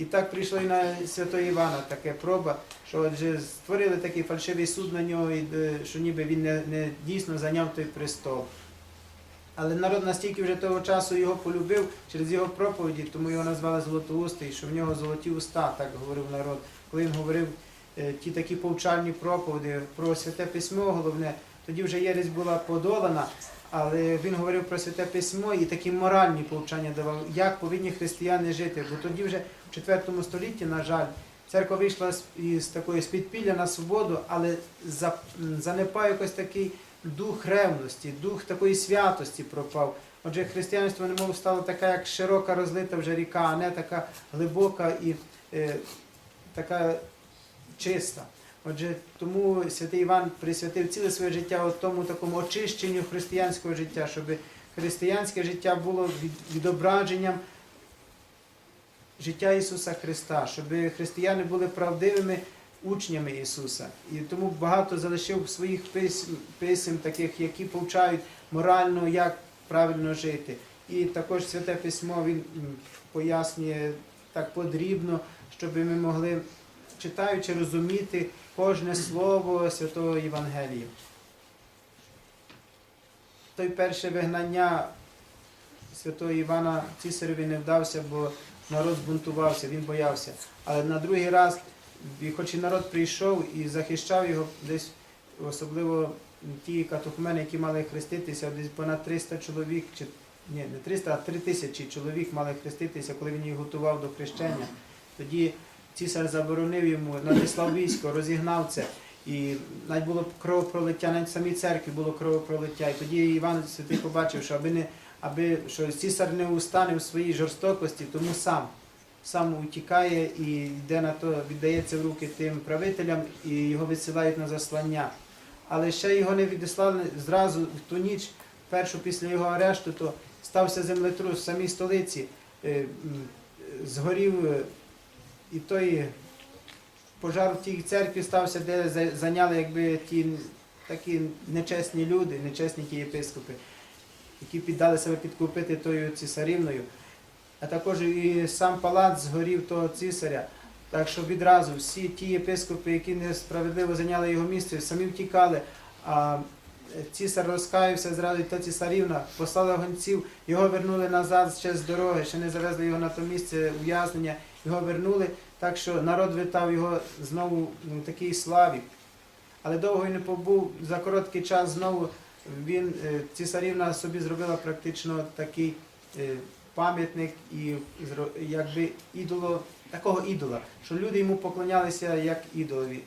І так прийшло і на святого Івана таке проба, що отже створили такий фальшивий суд на нього, е, що ніби він не, не дійсно зайняв той престол. Але народ настільки вже того часу його полюбив через його проповіді, тому його назвали Золотоустий, що в нього золоті уста, так говорив народ. Коли він говорив е, ті такі повчальні проповіді про святе письмо, головне, тоді вже єресь була подолана, але він говорив про святе письмо і такі моральні повчання давав, як повинні християни жити. Бо тоді вже в 4 столітті, на жаль, церква вийшла з, такої спідпілля на свободу, але за, занепав якось такий дух ревності, дух такої святості пропав. Отже, християнство немов стало така, як широка розлита вже ріка, а не така глибока і е, така чиста. Отже, тому святий Іван присвятив ціле своє життя тому такому очищенню християнського життя, щоб християнське життя було відображенням життя Ісуса Христа, щоб християни були правдивими учнями Ісуса. І тому багато залишив своїх письм, писем, таких, які повчають морально, як правильно жити. І також Святе Письмо він пояснює так подрібно, щоб ми могли, читаючи, розуміти кожне слово Святого Євангелія. Той перше вигнання святого Івана Цісареві не вдався, бо народ збунтувався, він боявся. Але на другий раз, хоч і народ прийшов і захищав його, десь особливо ті катухмени, які мали хреститися, десь понад 300 чоловік, чи ні, не 300, а 3 тисячі чоловік мали хреститися, коли він їх готував до хрещення. Тоді цісар заборонив йому, надіслав військо, розігнав це. І навіть було кровопролиття, навіть в самій церкві було кровопролиття. І тоді Іван Святий побачив, що аби не аби що цісар не устане в своїй жорстокості, тому сам сам утікає і йде на то, віддається в руки тим правителям і його відсилають на заслання. Але ще його не відіслали зразу в ту ніч, першу після його арешту, то стався землетрус в самій столиці, е, згорів е, і той пожар в тій церкві стався, де зайняли якби ті такі нечесні люди, нечесні ті єпископи які піддали себе підкупити тою цісарівною, а також і сам палац згорів того цісаря. Так що відразу всі ті єпископи, які несправедливо зайняли його місце, самі втікали. А цісар розкаявся зразу, та цісарівна послала гонців, його вернули назад ще з дороги, ще не завезли його на то місце ув'язнення, його вернули, так що народ вітав його знову в такій славі. Але довго він не побув, за короткий час знову він, е, цісарівна собі зробила практично такий е, пам'ятник і якби ідоло, такого ідола, що люди йому поклонялися як ідолові.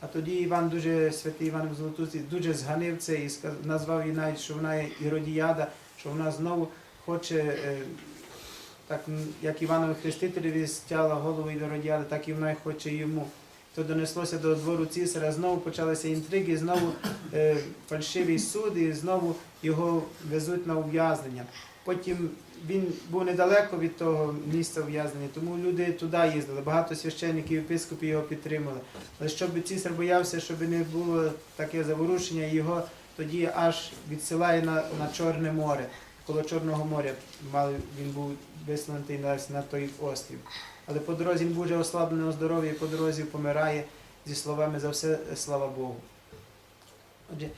А тоді Іван дуже, святий Іван Золотуці, дуже зганив це і назвав її навіть, що вона є іродіяда, що вона знову хоче, е, так як Іванові Хрестителеві стяла голову іродіяди, так і вона хоче йому. То донеслося до двору цісаря, знову почалися інтриги, знову е, фальшивий суд, і знову його везуть на ув'язнення. Потім він був недалеко від того місця ув'язнення, тому люди туди їздили. Багато священників, єпископів його підтримали. Але щоб цісар боявся, щоб не було таке заворушення, його тоді аж відсилає на, на Чорне море. Коло Чорного моря мав, він був висланий на, той острів. Але по дорозі він дуже ослабленого здоров'я, і по дорозі помирає зі словами за все слава Богу. Отже,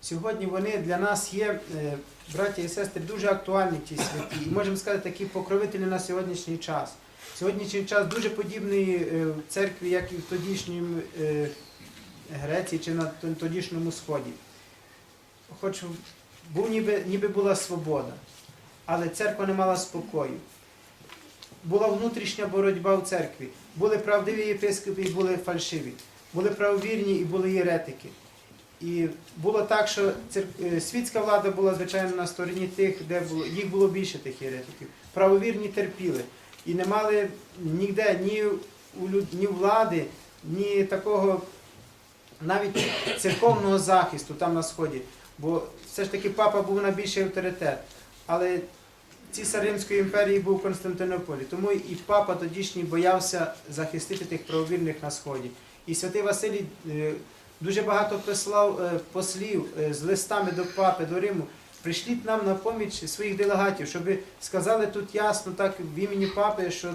сьогодні вони для нас є, е, браті і сестри, дуже актуальні ті святі. І можемо сказати, такі покровителі на сьогоднішній час. Сьогоднішній час дуже подібний е, в церкві, як і в тодішній е, Греції чи на тодішньому Сході. Хоч був ніби, ніби була свобода, але церква не мала спокою. Була внутрішня боротьба в церкві. Були правдиві єпископи і були фальшиві. Були правовірні і були єретики. І було так, що е, світська влада була, звичайно, на стороні тих, де було, їх було більше тих єретиків. Правовірні терпіли. І не мали ніде ні у люд- ні влади, ні такого навіть церковного захисту там на сході. Бо все ж таки папа був найбільший авторитет. Але цісар Римської імперії був в Константинополі. Тому і папа тодішній боявся захистити тих правовірних на сході. І святий Василій е, дуже багато прислав е, послів е, з листами до папи, до Риму, прийшліть нам на поміч своїх делегатів, щоб сказали тут ясно, так в імені папи, що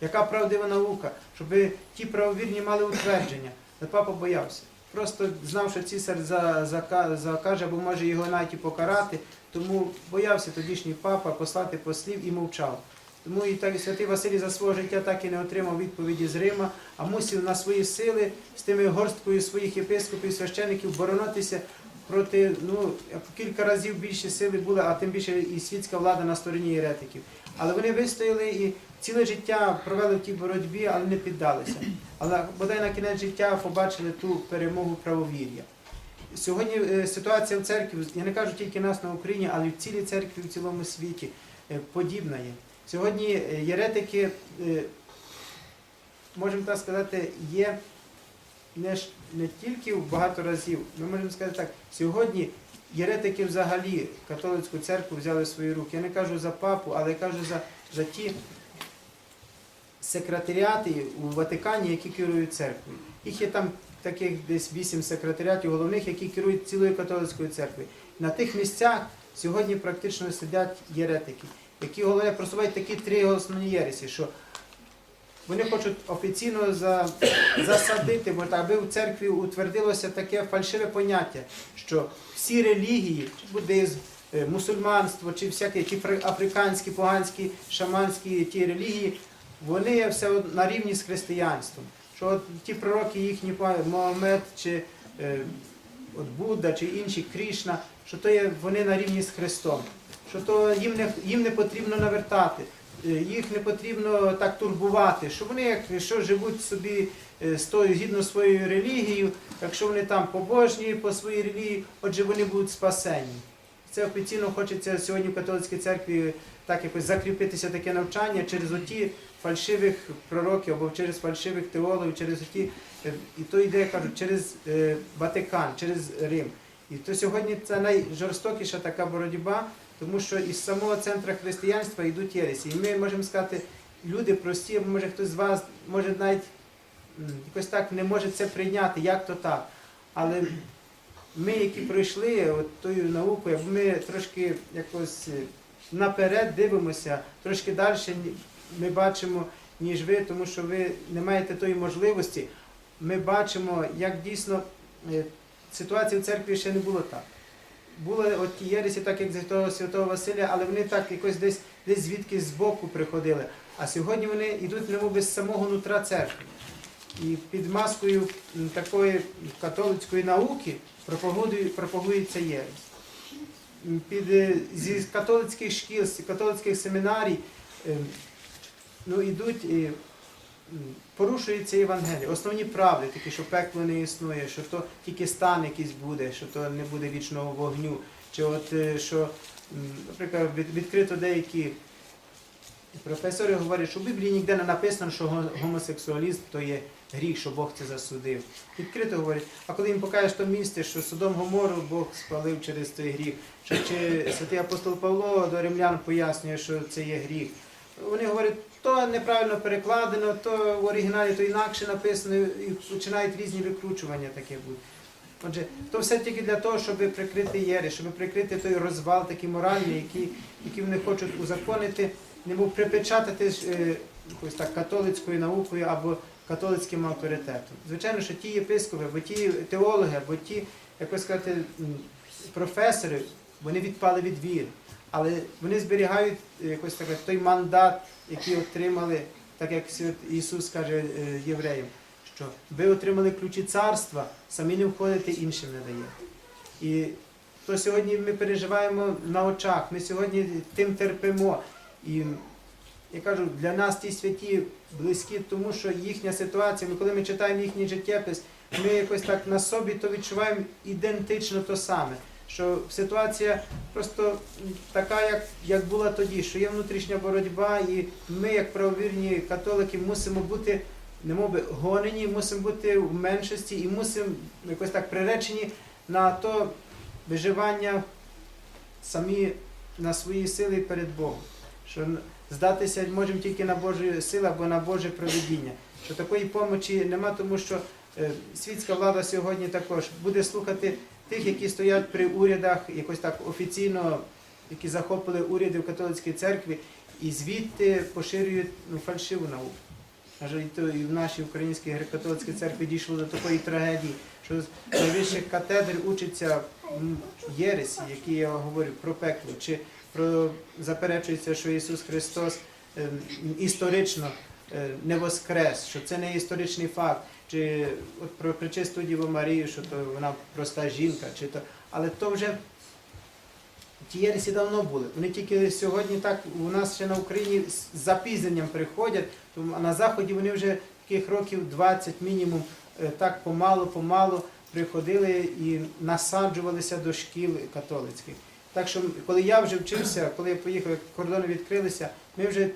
яка правдива наука, щоб ті правовірні мали утвердження. Але папа боявся. Просто знав, що цісар закаже, або може його навіть і покарати, тому боявся тодішній папа послати послів і мовчав. Тому і так святий Василій за свого життя так і не отримав відповіді з Рима, а мусив на свої сили з тими горсткою своїх єпископів, священиків боронитися проти, ну, кілька разів більше сили були, а тим більше і світська влада на стороні єретиків. Але вони вистояли і ціле життя провели в тій боротьбі, але не піддалися. Але бодай на кінець життя побачили ту перемогу правовір'я. Сьогодні е, ситуація в церкві, я не кажу тільки нас на Україні, але в цілій церкві в цілому світі е, подібна є. Сьогодні е, єретики, можемо так сказати, є не тільки в багато разів, ми можемо сказати так, сьогодні єретики взагалі католицьку церкву взяли в свої руки. Я не кажу за папу, але я кажу за, за ті секретаріати у Ватикані, які керують церквою. Їх є там таких десь вісім секретаріатів головних, які керують цілою католицькою церквою. На тих місцях сьогодні практично сидять єретики, які головне просувають такі три основні єресі, що вони хочуть офіційно за, засадити, бо аби в церкві утвердилося таке фальшиве поняття, що всі релігії, чи буддизм, е, мусульманство, чи всякі ті африканські, поганські, шаманські ті релігії, вони все на рівні з християнством. Що от ті пророки їхні, па- чи е, от Будда чи інші Крішна, що то є вони на рівні з Христом, що то їм не, їм не потрібно навертати, їх не потрібно так турбувати, що вони як що живуть собі е, з згідно своєю релігією, якщо вони там побожні по своїй релігії, отже вони будуть спасені. Це офіційно хочеться сьогодні в католицькій церкві так якось закріпитися таке навчання через оті фальшивих пророків або через фальшивих теологів, через оті, е, і то йде, я кажу, через е, Ватикан, через Рим. І то сьогодні це найжорстокіша така боротьба, тому що із самого центру християнства йдуть єресі. І ми можемо сказати, люди прості, може хтось з вас може навіть якось так не може це прийняти, як то так. Але ми, які пройшли от тою наукою, ми трошки якось е, наперед дивимося, трошки далі ми бачимо, ніж ви, тому що ви не маєте тої можливості. Ми бачимо, як дійсно е, ситуація в церкві ще не було так. Були от ті єресі, так як святого святого Василя, але вони так якось десь, десь звідки збоку приходили. А сьогодні вони йдуть немов з самого нутра церкви. І під маскою такої католицької науки пропагується єресь. Під, е, зі католицьких шкіл, з католицьких семінарій е, ну, йдуть м, порушується Євангеліє. Основні правди, такі, що пекло не існує, що то тільки стан якийсь буде, що то не буде вічного вогню. Чи от е, що, наприклад, відкрито деякі професори говорять, що в Біблії ніде не написано, що го- гомосексуалізм то є гріх, що Бог це засудив. Відкрито говорять, а коли їм покажеш то місце, що Содом Гомору Бог спалив через той гріх, що чи святий апостол Павло до римлян пояснює, що це є гріх. Вони говорять, то неправильно перекладено, то в оригіналі то інакше написано, і починають різні викручування таке бути. Отже, то все тільки для того, щоб прикрити єри, щоб прикрити той розвал такий моральний, який, який вони хочуть узаконити, немов припечатати е, якось так католицькою наукою або католицьким авторитетом. Звичайно, що ті єпископи, або ті теологи, або ті, якось сказати, професори, вони відпали від віри. Але вони зберігають е, якось так, той мандат, який отримали, так як Ісус каже е, євреям, що ви отримали ключі царства, самі не входите, іншим не даєте. І то сьогодні ми переживаємо на очах, ми сьогодні тим терпимо. І я кажу, для нас ті святі близькі, тому що їхня ситуація, ми коли ми читаємо їхній життєпис, ми якось так на собі то відчуваємо ідентично то саме. Що ситуація просто така, як, як була тоді, що є внутрішня боротьба, і ми, як правовірні католики, мусимо бути немоби гонені, мусимо бути в меншості і мусимо якось так приречені на то виживання самі на свої сили перед Богом. Що здатися можемо тільки на Божі сили або на Боже проведіння. Що такої помочі нема, тому що е, світська влада сьогодні також буде слухати тих, які стоять при урядах, якось так офіційно, які захопили уряди в католицькій церкві, і звідти поширюють ну, фальшиву науку. На жаль, то і в нашій українській греко-католицькій церкві дійшло до такої трагедії, що з найвищих катедр учаться єресі, які я говорю про пекло, чи про заперечується, що Ісус Христос е, історично е, не воскрес, що це не історичний факт, чи от про причисту Діву Марію, що то вона проста жінка, чи то, але то вже ті єресі давно були. Вони тільки сьогодні так у нас ще на Україні з запізненням приходять, тому- на Заході вони вже таких років 20 мінімум е, так помалу, помалу приходили і насаджувалися до шкіл католицьких. Так що, коли я вже вчився, коли я поїхав, кордони відкрилися, ми вже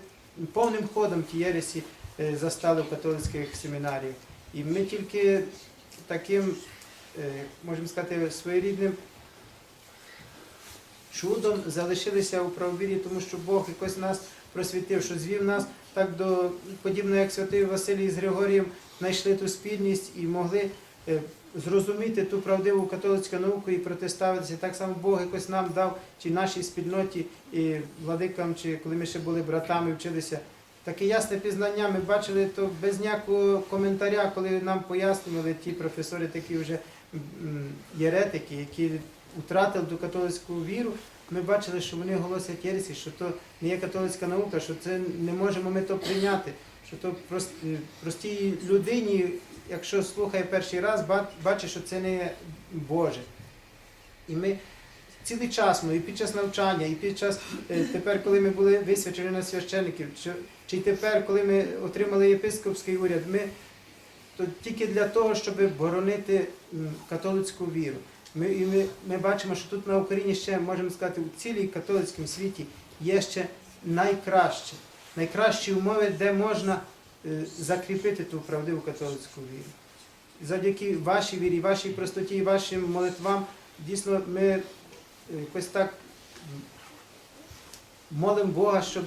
повним ходом ті єресі е, застали в католицьких семінаріях. І ми тільки таким, е, можемо сказати, своєрідним чудом залишилися у правовірі, тому що Бог якось нас просвітив, що звів нас так до подібно як святий Василій з Григорієм знайшли ту спільність і могли е, зрозуміти ту правдиву католицьку науку і протиставитися. Так само Бог якось нам дав, чи нашій спільноті і владикам, чи коли ми ще були братами, вчилися. Таке ясне пізнання ми бачили то без ніякого коментаря, коли нам пояснювали ті професори, такі вже єретики, які втратили ту католицьку віру. Ми бачили, що вони голосять єресі, що то не є католицька наука, що це не можемо ми то прийняти. Що то простій людині, якщо слухає перший раз, бачить, що це не Боже. І ми цілий час, ну, і під час навчання, і під час е, тепер, коли ми були висвячені на священиків, чи, чи тепер, коли ми отримали єпископський уряд, ми то тільки для того, щоб боронити католицьку віру. Ми, і ми, ми бачимо, що тут на Україні ще можемо сказати, у цілій католицькому світі є ще найкраще, найкращі умови, де можна е, закріпити ту правдиву католицьку віру. Завдяки вашій вірі, вашій простоті вашим молитвам, дійсно ми якось так молимо Бога, щоб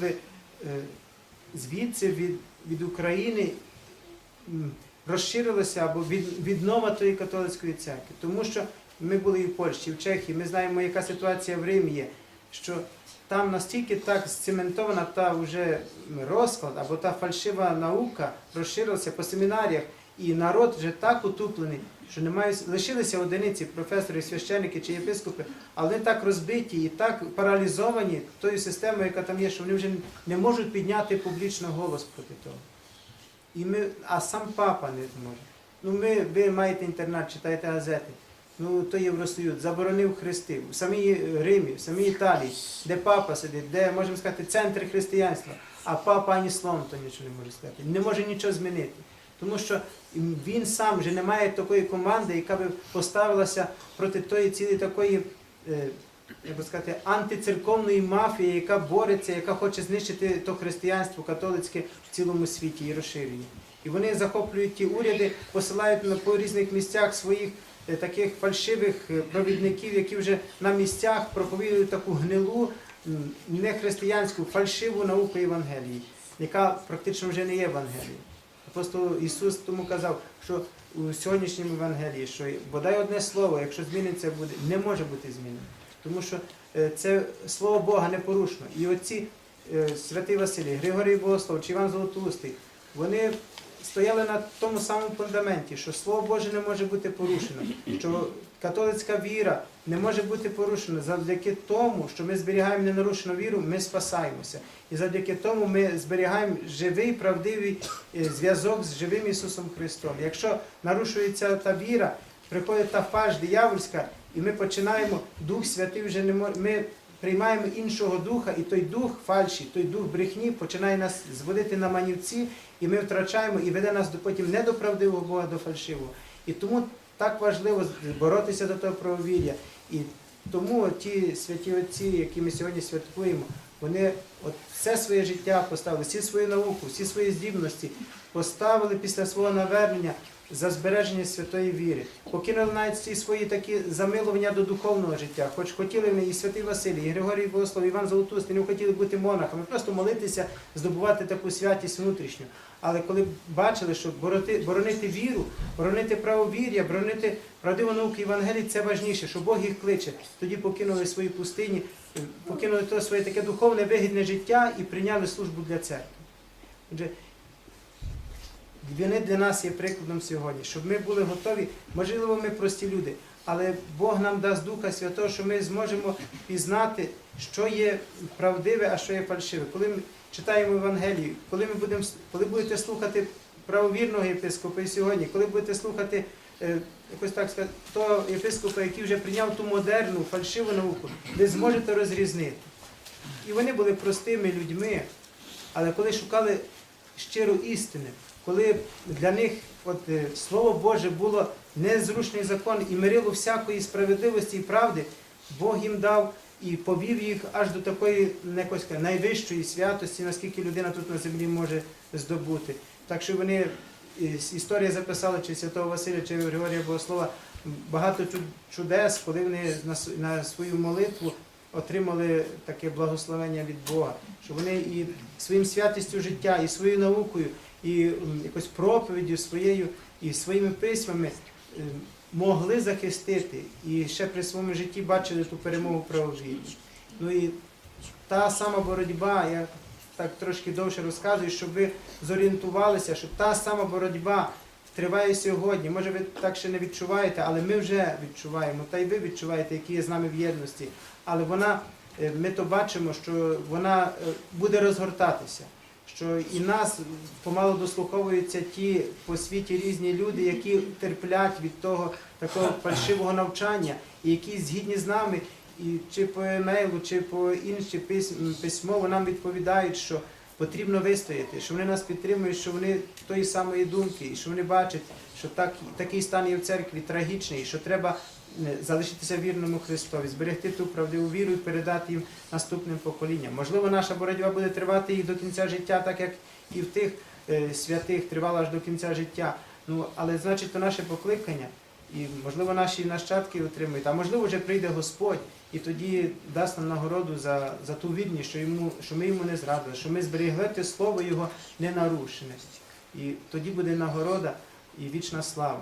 звідси від, від України розширилося або від, віднова тої католицької церкви. Тому що ми були і в Польщі, і в Чехії, ми знаємо, яка ситуація в Римі є, що там настільки так сцементована та вже розклад або та фальшива наука розширилася по семінаріях, і народ вже так утуплений, що немає лишилися одиниці професори, священики чи єпископи, але вони так розбиті і так паралізовані тою системою, яка там є, що вони вже не можуть підняти публічно голос проти того. І ми, а сам папа не зможе. Ну ми, ви маєте інтернет, читаєте газети. Ну, то Євросоюз заборонив хрести в самій Римі, в самій Італії, де папа сидить, де, можемо сказати, центр християнства, а папа ані словом то нічого не може сказати, не може нічого змінити. Тому що він сам вже не має такої команди, яка би поставилася проти тої цілої такої, е, як би сказати, антицерковної мафії, яка бореться, яка хоче знищити то християнство католицьке в цілому світі і розширює. І вони захоплюють ті уряди, посилають на по різних місцях своїх е, таких фальшивих е, провідників, які вже на місцях проповідують таку гнилу, нехристиянську, фальшиву науку Євангелії, яка практично вже не є Євангелією. Апостол Ісус тому казав, що у сьогоднішньому Евангелії, що бодай одне слово, якщо зміниться буде, не може бути змінено. Тому що е, це слово Бога непорушно. І оці е, святий Василій, Григорій Богослов чи Іван Золотоустий, вони стояли на тому самому фундаменті, що Слово Боже не може бути порушено, що католицька віра не може бути порушена. Завдяки тому, що ми зберігаємо ненарушену віру, ми спасаємося. І завдяки тому ми зберігаємо живий, правдивий е, зв'язок з живим Ісусом Христом. Якщо нарушується та віра, приходить та фальш диявольська, і ми починаємо, Дух Святий вже не може. Ми приймаємо іншого духа, і той дух фальші, той дух брехні починає нас зводити на манівці, і ми втрачаємо і веде нас до потім не до правдивого Бога, а до фальшивого. І тому так важливо боротися до того правовір'я. І тому ті святі отці, які ми сьогодні святкуємо, вони от все своє життя поставили, всі свою науку, всі свої здібності поставили після свого навернення за збереження святої віри. Покинули навіть ці свої такі замилування до духовного життя. Хоч хотіли вони і святий Василій, і Григорій Богослов, і Іван Золотустий, не хотіли бути монахами, просто молитися, здобувати таку святість внутрішню. Але коли бачили, що бороти, боронити віру, боронити правовір'я, боронити правдиву науку Євангелії, це важніше, що Бог їх кличе. Тоді покинули свої пустині, покинули то своє таке духовне вигідне життя і прийняли службу для церкви. Отже, вони для нас є прикладом сьогодні, щоб ми були готові. Можливо, ми прості люди, але Бог нам дасть Духа Святого, що ми зможемо пізнати, що є правдиве, а що є фальшиве. Коли ми читаємо Євангелію, коли ми будемо коли будете слухати правовірного єпископа і сьогодні, коли будете слухати е, якось так сказати, того єпископа, який вже прийняв ту модерну, фальшиву науку, ви зможете розрізнити. І вони були простими людьми, але коли шукали щиру істини, коли для них от, е, Слово Боже було незручний закон і мирило всякої справедливості і правди, Бог їм дав і повів їх аж до такої якось найвищої святості, наскільки людина тут на землі може здобути. Так що вони е, історія записала чи святого Василя, чи Григорія Богослова багато чудес, коли вони на на свою молитву отримали таке благословення від Бога, що вони і своїм святістю життя, і своєю наукою, і якось проповіддю своєю, і своїми письмами е, могли захистити і ще при своєму житті бачили ту перемогу правовір'я. Ну і та сама боротьба, я так трошки довше розказую, щоб ви зорієнтувалися, що та сама боротьба триває сьогодні. Може, ви так ще не відчуваєте, але ми вже відчуваємо, та й ви відчуваєте, які є з нами в єдності. Але вона, е, ми то бачимо, що вона е, буде розгортатися. Що і нас помало дослуховуються ті по світі різні люди, які терплять від того такого фальшивого навчання, і які згідні з нами, і чи по емейлу, чи по інші письм- письмово нам відповідають, що потрібно вистояти, що вони нас підтримують, що вони тої самої думки, і що вони бачать, що так, такий стан є в церкві трагічний, що треба залишитися вірному Христові, зберегти ту правдиву віру і передати їм наступним поколінням. Можливо, наша боротьба буде тривати і до кінця життя, так як і в тих е, святих тривала аж до кінця життя. Ну, але значить, то наше покликання, і можливо наші нащадки отримають, а можливо вже прийде Господь і тоді дасть нам нагороду за, за ту вірність, що, йому, що ми йому не зрадили, що ми зберігли те слово Його ненарушене. І тоді буде нагорода і вічна слава.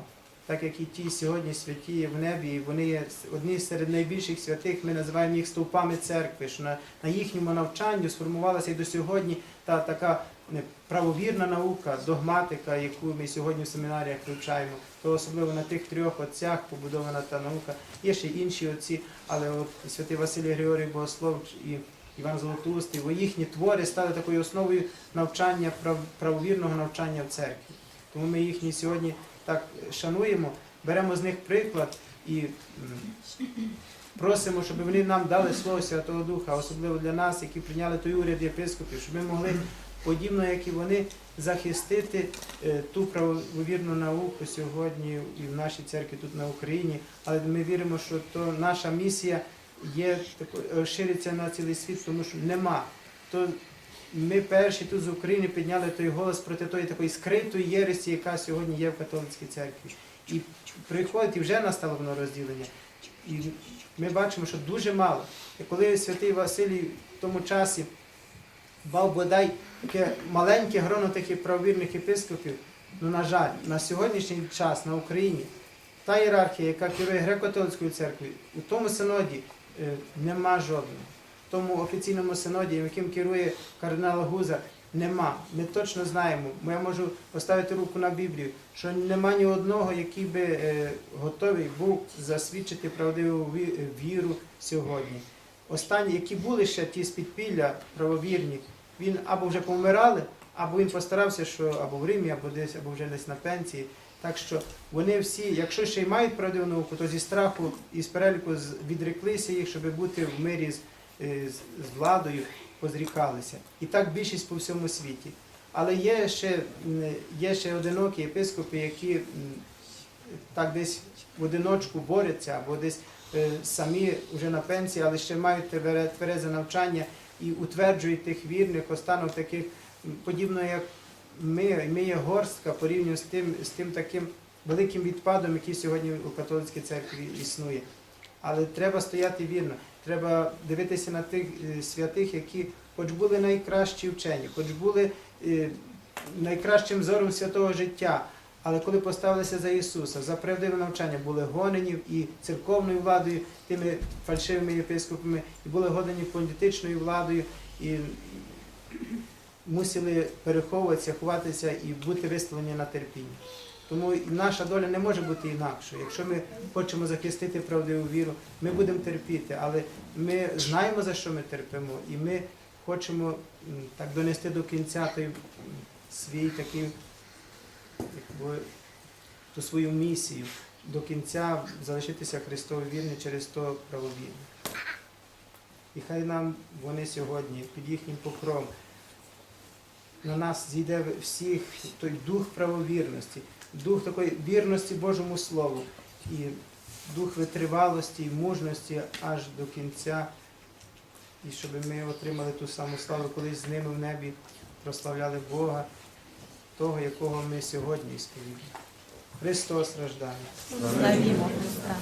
Так як і ті сьогодні святі в небі, вони є одні серед найбільших святих, ми називаємо їх стовпами церкви, що на, на їхньому навчанню сформувалася і до сьогодні та така правовірна наука, догматика, яку ми сьогодні в семінаріях вивчаємо, то особливо на тих трьох отцях побудована та наука. Є ще інші отці, але от святий Василій Григорій Богослов і Іван Золотоустий, бо їхні твори стали такою основою навчання, правовірного навчання в церкві. Тому ми їхні сьогодні так шануємо, беремо з них приклад і просимо, щоб вони нам дали Слово Святого Духа, особливо для нас, які прийняли той уряд єпископів, щоб ми могли, подібно як і вони, захистити е, ту правовірну науку сьогодні і в нашій церкві тут на Україні. Але ми віримо, що то наша місія є тако- е, на цілий світ, тому що нема. То ми перші тут з України підняли той голос проти тої такої скритої єресі, яка сьогодні є в католицькій церкві. І приходить, і вже настало воно розділення. І ми бачимо, що дуже мало. І коли святий Василій в тому часі мав бодай таке маленьке гроно таких правовірних єпископів, ну, на жаль, на сьогоднішній час на Україні та ієрархія, яка керує греко-католицькою церквою, у тому синоді е, нема жодного. Тому офіційному синоді, яким керує кардинал Гузар, нема. Ми точно знаємо, я можу поставити руку на Біблію, що нема ні одного, який би е, готовий був засвідчити правдиву віру сьогодні. Останні, які були ще ті з підпілля правовірні, він або вже помирали, або він постарався, що або в Римі, або десь, або вже десь на пенсії. Так що вони всі, якщо ще й мають правдиву науку, то зі страху і з переліку відреклися їх, щоб бути в мирі з, з, з владою, позрікалися. І так більшість по всьому світі. Але є ще, є ще одинокі єпископи, які так десь в одиночку борються, або десь е, самі вже на пенсії, але ще мають твере- тверезе навчання і утверджують тих вірних, останок таких, подібно як ми, ми є горстка порівняно з тим, з тим таким великим відпадом, який сьогодні у католицькій церкві існує. Але треба стояти вірно, треба дивитися на тих е, святих, які хоч були найкращі вчені, хоч були е, найкращим зором святого життя. Але коли поставилися за Ісуса, за правдиве навчання, були гонені і церковною владою, тими фальшивими єпископами, і були гонені політичною владою, і мусили переховуватися, ховатися і бути виставлені на терпіння. Тому наша доля не може бути інакшою. Якщо ми хочемо захистити правдиву віру, ми будемо терпіти, але ми знаємо, за що ми терпимо, і ми хочемо так донести до кінця той свій такий якби, ту свою місію, до кінця залишитися Христові вірні через то правовірні. І хай нам вони сьогодні під їхнім покровом на нас зійде всіх той дух правовірності, дух такої вірності Божому Слову і дух витривалості і мужності аж до кінця, і щоб ми отримали ту саму славу, колись з ними в небі прославляли Бога, того, якого ми сьогодні співаємо. Христос рождає. Славімо Христа.